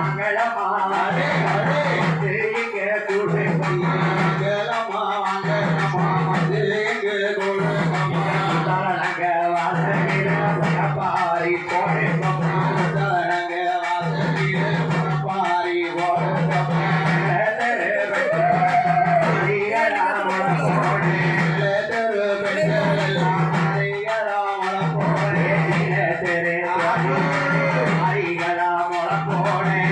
மங்களமான போட